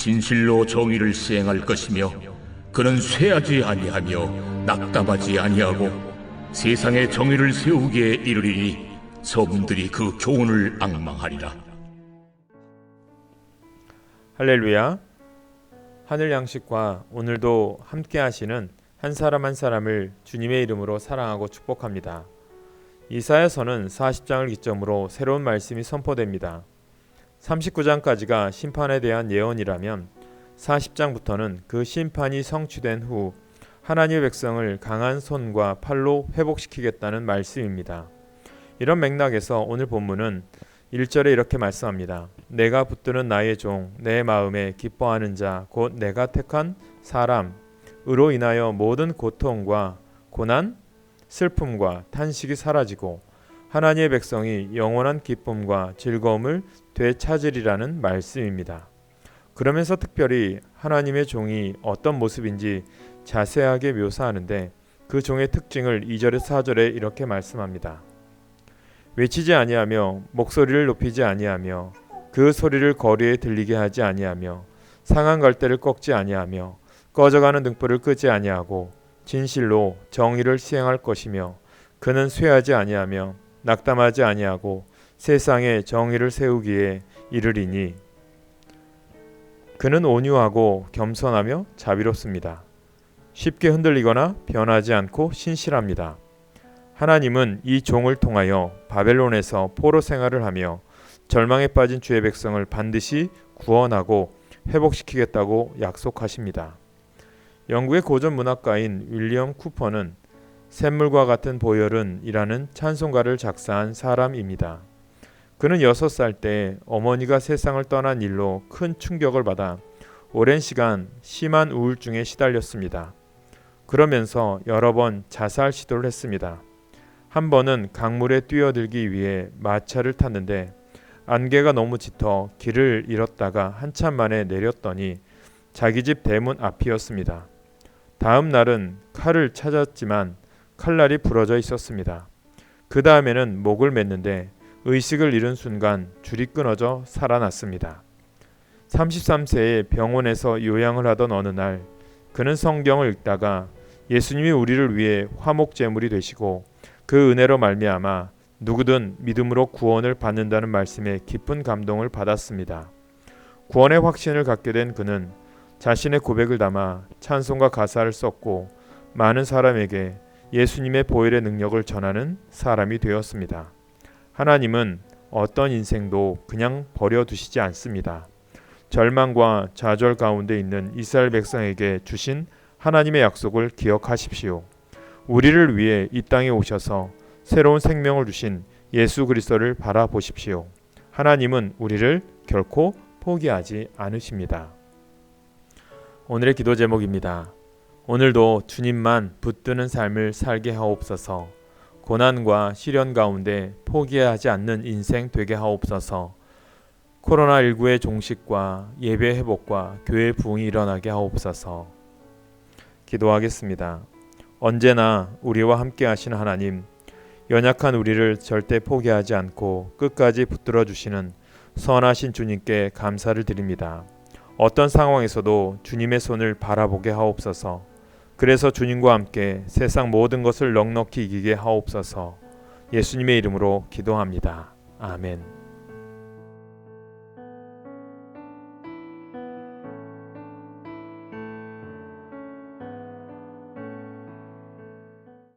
진실로 정의를 시행할 것이며 그는 쇠하지 아니하며 낙담하지 아니하고 세상에 정의를 세우기에 이르리니 서문들이 그 교훈을 악망하리라. 할렐루야. 하늘 양식과 오늘도 함께 하시는 한 사람 한 사람을 주님의 이름으로 사랑하고 축복합니다. 이사야서는 40장을 기점으로 새로운 말씀이 선포됩니다. 39장까지가 심판에 대한 예언이라면 40장부터는 그 심판이 성취된 후 하나님의 백성을 강한 손과 팔로 회복시키겠다는 말씀입니다. 이런 맥락에서 오늘 본문은 1절에 이렇게 말씀합니다. 내가 붙드는 나의 종, 내 마음에 기뻐하는 자, 곧 내가 택한 사람으로 인하여 모든 고통과 고난, 슬픔과 탄식이 사라지고 하나님의 백성이 영원한 기쁨과 즐거움을 되찾으리라는 말씀입니다. 그러면서 특별히 하나님의 종이 어떤 모습인지 자세하게 묘사하는데 그 종의 특징을 2절에서 4절에 이렇게 말씀합니다. 외치지 아니하며 목소리를 높이지 아니하며 그 소리를 거리에 들리게 하지 아니하며 상한 갈대를 꺾지 아니하며 꺼져가는 등불을 끄지 아니하고 진실로 정의를 시행할 것이며 그는 쇠하지 아니하며 낙담하지 아니하고 세상에 정의를 세우기에 이르리니 그는 온유하고 겸손하며 자비롭습니다. 쉽게 흔들리거나 변하지 않고 신실합니다. 하나님은 이 종을 통하여 바벨론에서 포로 생활을 하며 절망에 빠진 주의 백성을 반드시 구원하고 회복시키겠다고 약속하십니다. 영국의 고전 문학가인 윌리엄 쿠퍼는 샘물과 같은 보혈은 이라는 찬송가를 작사한 사람입니다. 그는 6살 때 어머니가 세상을 떠난 일로 큰 충격을 받아 오랜 시간 심한 우울증에 시달렸습니다. 그러면서 여러 번 자살 시도를 했습니다. 한 번은 강물에 뛰어들기 위해 마차를 탔는데 안개가 너무 짙어 길을 잃었다가 한참 만에 내렸더니 자기 집 대문 앞이었습니다. 다음 날은 칼을 찾았지만 칼날이 부러져 있었습니다. 그 다음에는 목을 맸는데 의식을 잃은 순간 줄이 끊어져 살아났습니다. 33세에 병원에서 요양을 하던 어느 날 그는 성경을 읽다가 예수님이 우리를 위해 화목 제물이 되시고 그 은혜로 말미암아 누구든 믿음으로 구원을 받는다는 말씀에 깊은 감동을 받았습니다. 구원의 확신을 갖게 된 그는 자신의 고백을 담아 찬송과 가사를 썼고 많은 사람에게 예수님의 보혈의 능력을 전하는 사람이 되었습니다. 하나님은 어떤 인생도 그냥 버려두시지 않습니다. 절망과 좌절 가운데 있는 이스라엘 백성에게 주신 하나님의 약속을 기억하십시오. 우리를 위해 이 땅에 오셔서 새로운 생명을 주신 예수 그리스도를 바라보십시오. 하나님은 우리를 결코 포기하지 않으십니다. 오늘의 기도 제목입니다. 오늘도 주님만 붙드는 삶을 살게 하옵소서. 고난과 시련 가운데 포기하지 않는 인생 되게 하옵소서. 코로나19의 종식과 예배 회복과 교회 부흥이 일어나게 하옵소서. 기도하겠습니다. 언제나 우리와 함께 하시는 하나님, 연약한 우리를 절대 포기하지 않고 끝까지 붙들어 주시는 선하신 주님께 감사를 드립니다. 어떤 상황에서도 주님의 손을 바라보게 하옵소서. 그래서 주님과 함께 세상 모든 것을 넉넉히 이기게 하옵소서. 예수님의 이름으로 기도합니다. 아멘.